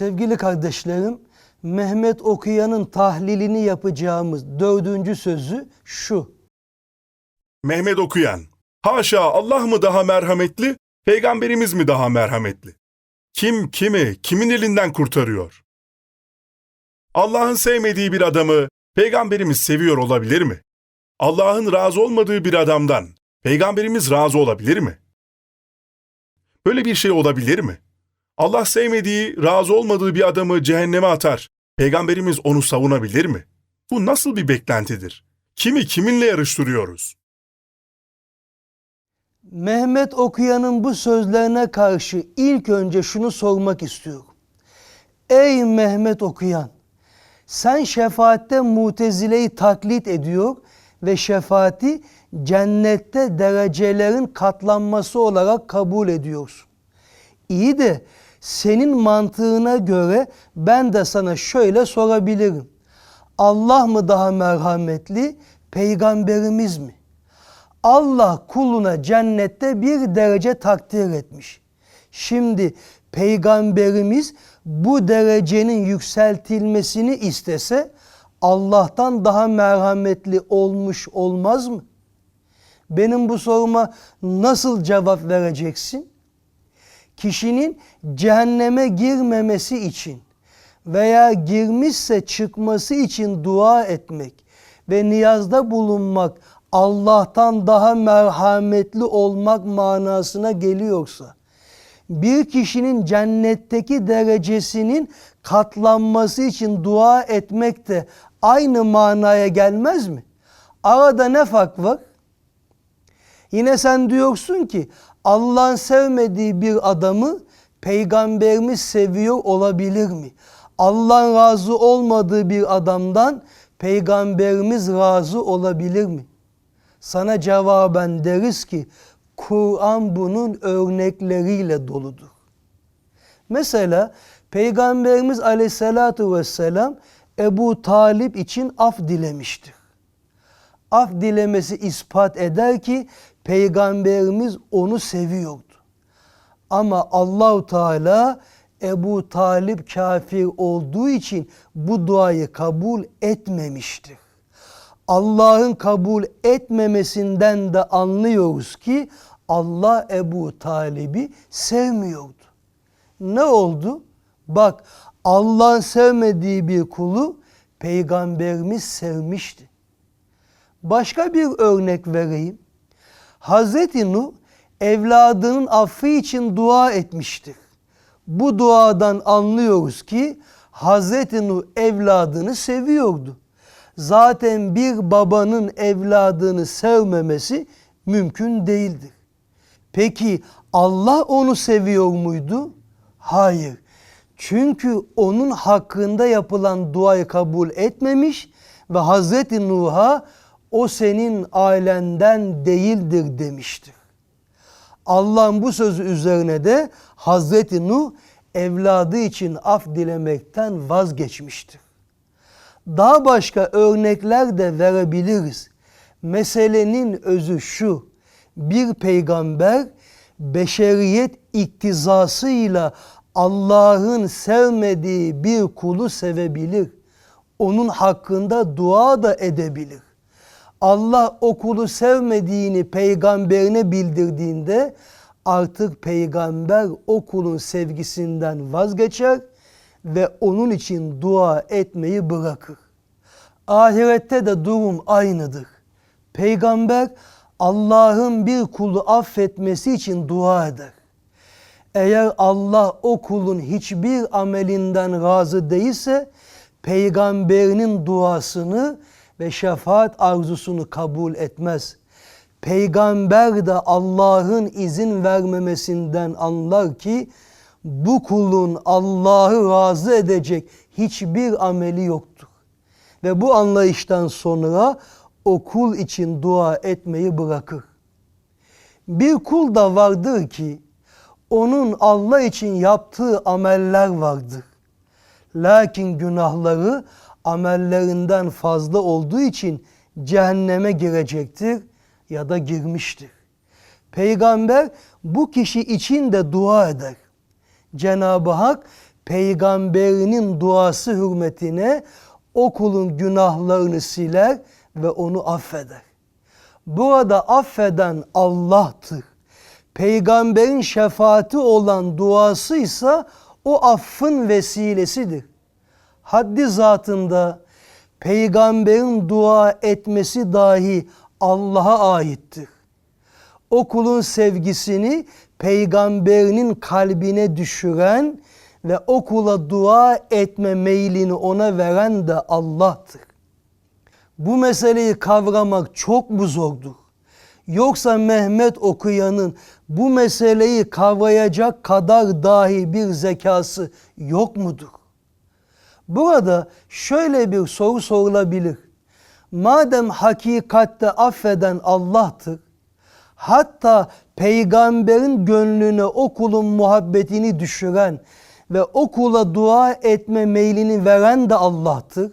Sevgili kardeşlerim, Mehmet Okuyan'ın tahlilini yapacağımız dördüncü sözü şu. Mehmet Okuyan. Haşa Allah mı daha merhametli, peygamberimiz mi daha merhametli? Kim kimi, kimin elinden kurtarıyor? Allah'ın sevmediği bir adamı peygamberimiz seviyor olabilir mi? Allah'ın razı olmadığı bir adamdan peygamberimiz razı olabilir mi? Böyle bir şey olabilir mi? Allah sevmediği, razı olmadığı bir adamı cehenneme atar. Peygamberimiz onu savunabilir mi? Bu nasıl bir beklentidir? Kimi kiminle yarıştırıyoruz? Mehmet Okuyan'ın bu sözlerine karşı ilk önce şunu sormak istiyorum. Ey Mehmet Okuyan! Sen şefaatte mutezileyi taklit ediyor ve şefaati cennette derecelerin katlanması olarak kabul ediyorsun. İyi de senin mantığına göre ben de sana şöyle sorabilirim. Allah mı daha merhametli, peygamberimiz mi? Allah kuluna cennette bir derece takdir etmiş. Şimdi peygamberimiz bu derecenin yükseltilmesini istese Allah'tan daha merhametli olmuş olmaz mı? Benim bu soruma nasıl cevap vereceksin? Kişinin cehenneme girmemesi için veya girmişse çıkması için dua etmek ve niyazda bulunmak Allah'tan daha merhametli olmak manasına geliyorsa, bir kişinin cennetteki derecesinin katlanması için dua etmek de aynı manaya gelmez mi? Arada ne fark var? Yine sen diyorsun ki Allah'ın sevmediği bir adamı peygamberimiz seviyor olabilir mi? Allah'ın razı olmadığı bir adamdan peygamberimiz razı olabilir mi? Sana cevaben deriz ki Kur'an bunun örnekleriyle doludur. Mesela Peygamberimiz aleyhissalatu vesselam Ebu Talip için af dilemiştir. Af dilemesi ispat eder ki Peygamberimiz onu seviyordu. Ama Allahu Teala Ebu Talip kafir olduğu için bu duayı kabul etmemiştir. Allah'ın kabul etmemesinden de anlıyoruz ki Allah Ebu Talib'i sevmiyordu. Ne oldu? Bak Allah'ın sevmediği bir kulu peygamberimiz sevmişti. Başka bir örnek vereyim. Hazreti Nuh evladının affı için dua etmiştir. Bu duadan anlıyoruz ki Hazreti Nuh evladını seviyordu. Zaten bir babanın evladını sevmemesi mümkün değildir. Peki Allah onu seviyor muydu? Hayır. Çünkü onun hakkında yapılan duayı kabul etmemiş ve Hazreti Nuh'a o senin ailenden değildir demiştir. Allah'ın bu sözü üzerine de Hazreti Nuh evladı için af dilemekten vazgeçmiştir. Daha başka örnekler de verebiliriz. Meselenin özü şu. Bir peygamber beşeriyet iktizasıyla Allah'ın sevmediği bir kulu sevebilir. Onun hakkında dua da edebilir. Allah o kulu sevmediğini peygamberine bildirdiğinde artık peygamber o sevgisinden vazgeçer ve onun için dua etmeyi bırakır. Ahirette de durum aynıdır. Peygamber Allah'ın bir kulu affetmesi için dua eder. Eğer Allah o kulun hiçbir amelinden razı değilse peygamberinin duasını ve şefaat arzusunu kabul etmez. Peygamber de Allah'ın izin vermemesinden anlar ki bu kulun Allah'ı razı edecek hiçbir ameli yoktur. Ve bu anlayıştan sonra o kul için dua etmeyi bırakır. Bir kul da vardır ki onun Allah için yaptığı ameller vardır. Lakin günahları amellerinden fazla olduğu için cehenneme girecektir ya da girmiştir. Peygamber bu kişi için de dua eder. Cenab-ı Hak peygamberinin duası hürmetine o kulun günahlarını siler ve onu affeder. Burada affeden Allah'tır. Peygamberin şefaati olan duası ise o affın vesilesidir. Haddi zatında peygamberin dua etmesi dahi Allah'a aittir. O kulun sevgisini peygamberinin kalbine düşüren ve o kula dua etme meylini ona veren de Allah'tır. Bu meseleyi kavramak çok mu zordur? Yoksa Mehmet okuyanın bu meseleyi kavrayacak kadar dahi bir zekası yok mudur? Burada şöyle bir soru sorulabilir. Madem hakikatte affeden Allah'tır, hatta peygamberin gönlüne o kulun muhabbetini düşüren ve o kula dua etme meylini veren de Allah'tır.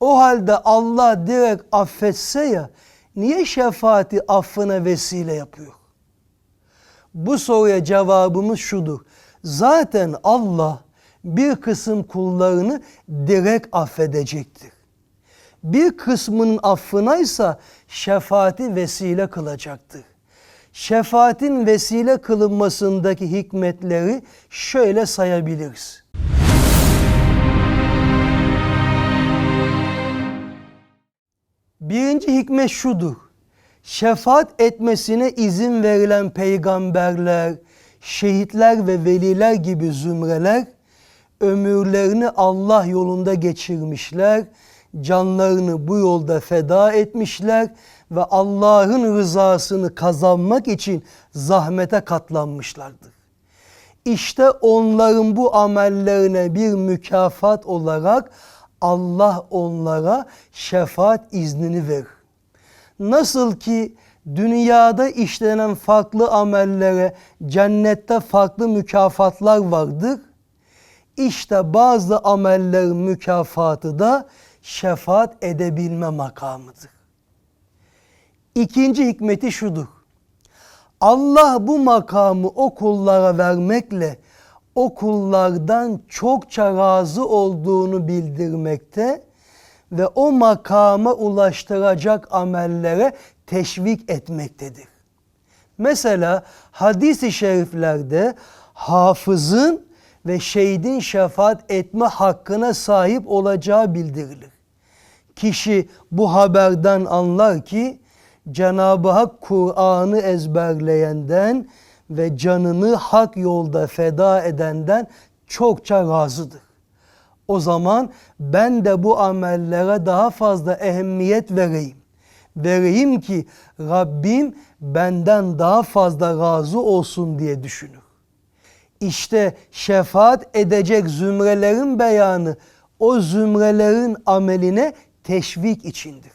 O halde Allah direkt affetse ya, niye şefaati affına vesile yapıyor? Bu soruya cevabımız şudur. Zaten Allah bir kısım kullarını direkt affedecektir. Bir kısmının affına ise şefaati vesile kılacaktır. Şefaatin vesile kılınmasındaki hikmetleri şöyle sayabiliriz. Birinci hikmet şudur. Şefaat etmesine izin verilen peygamberler, şehitler ve veliler gibi zümreler ömürlerini Allah yolunda geçirmişler, canlarını bu yolda feda etmişler ve Allah'ın rızasını kazanmak için zahmete katlanmışlardır. İşte onların bu amellerine bir mükafat olarak Allah onlara şefaat iznini verir. Nasıl ki dünyada işlenen farklı amellere cennette farklı mükafatlar vardır. İşte bazı amellerin mükafatı da şefaat edebilme makamıdır. İkinci hikmeti şudur. Allah bu makamı o kullara vermekle o kullardan çokça razı olduğunu bildirmekte ve o makama ulaştıracak amellere teşvik etmektedir. Mesela hadis-i şeriflerde hafızın ve şehidin şefaat etme hakkına sahip olacağı bildirilir. Kişi bu haberden anlar ki Cenab-ı Hak Kur'an'ı ezberleyenden ve canını hak yolda feda edenden çokça razıdır. O zaman ben de bu amellere daha fazla ehemmiyet vereyim. Vereyim ki Rabbim benden daha fazla razı olsun diye düşünür. İşte şefaat edecek zümrelerin beyanı o zümrelerin ameline teşvik içindir.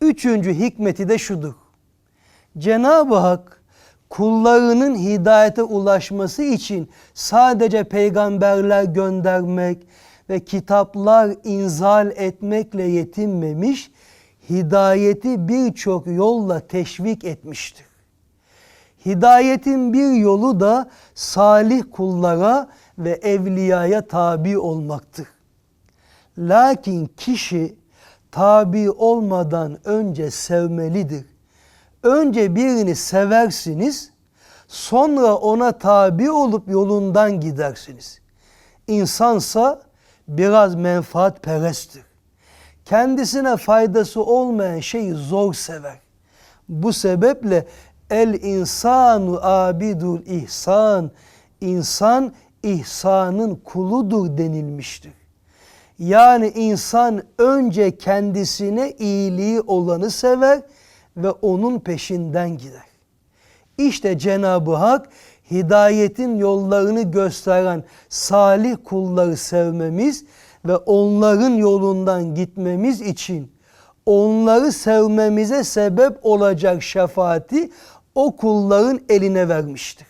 Üçüncü hikmeti de şudur. Cenab-ı Hak kullarının hidayete ulaşması için sadece peygamberler göndermek ve kitaplar inzal etmekle yetinmemiş, hidayeti birçok yolla teşvik etmiştir. Hidayetin bir yolu da salih kullara ve evliyaya tabi olmaktır. Lakin kişi tabi olmadan önce sevmelidir. Önce birini seversiniz, sonra ona tabi olup yolundan gidersiniz. İnsansa biraz menfaat peresttir. Kendisine faydası olmayan şeyi zor sever. Bu sebeple el insanu abidul ihsan, insan ihsanın kuludur denilmiştir. Yani insan önce kendisine iyiliği olanı sever ve onun peşinden gider. İşte Cenab-ı Hak hidayetin yollarını gösteren salih kulları sevmemiz ve onların yolundan gitmemiz için onları sevmemize sebep olacak şefaati o kulların eline vermiştir.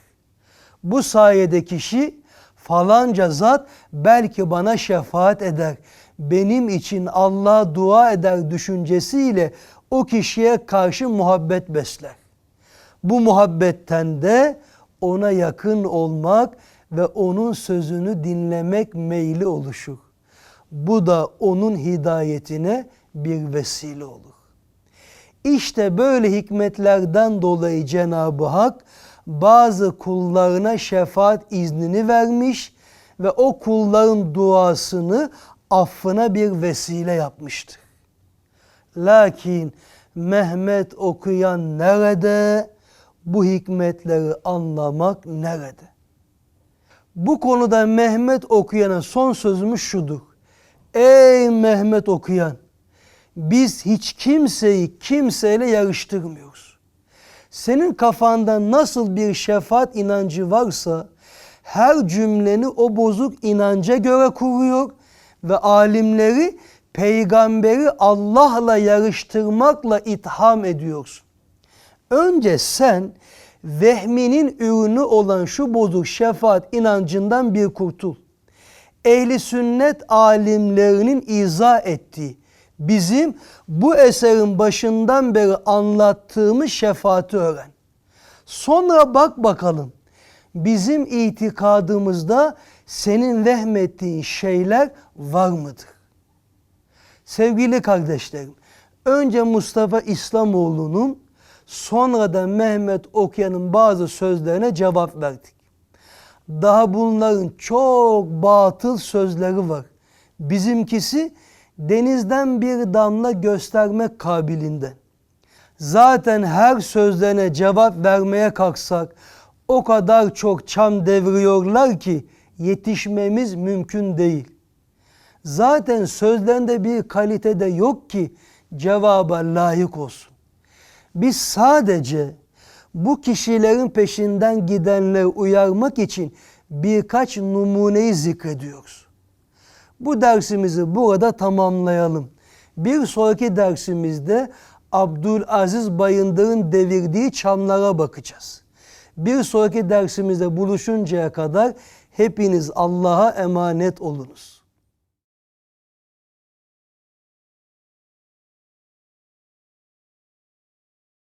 Bu sayede kişi falanca zat belki bana şefaat eder, benim için Allah'a dua eder düşüncesiyle o kişiye karşı muhabbet besler. Bu muhabbetten de ona yakın olmak ve onun sözünü dinlemek meyli oluşur. Bu da onun hidayetine bir vesile olur. İşte böyle hikmetlerden dolayı Cenab-ı Hak bazı kullarına şefaat iznini vermiş ve o kulların duasını affına bir vesile yapmıştır. Lakin Mehmet okuyan nerede? Bu hikmetleri anlamak nerede? Bu konuda Mehmet okuyana son sözümüz şudur. Ey Mehmet okuyan! Biz hiç kimseyi kimseyle yarıştırmıyoruz. Senin kafanda nasıl bir şefaat inancı varsa her cümleni o bozuk inanca göre kuruyor ve alimleri peygamberi Allah'la yarıştırmakla itham ediyorsun. Önce sen vehminin ürünü olan şu bozuk şefaat inancından bir kurtul. Ehli sünnet alimlerinin izah ettiği bizim bu eserin başından beri anlattığımız şefaati öğren. Sonra bak bakalım bizim itikadımızda senin vehmettiğin şeyler var mıdır? Sevgili kardeşlerim, önce Mustafa İslamoğlu'nun sonra da Mehmet Okuyan'ın bazı sözlerine cevap verdik. Daha bunların çok batıl sözleri var. Bizimkisi denizden bir damla göstermek kabilinden. Zaten her sözlerine cevap vermeye kalksak o kadar çok çam deviriyorlar ki yetişmemiz mümkün değil. Zaten sözlerinde bir kalitede yok ki cevaba layık olsun. Biz sadece bu kişilerin peşinden gidenleri uyarmak için birkaç numuneyi zikrediyoruz. Bu dersimizi burada tamamlayalım. Bir sonraki dersimizde Abdülaziz Bayındır'ın devirdiği çamlara bakacağız. Bir sonraki dersimizde buluşuncaya kadar hepiniz Allah'a emanet olunuz.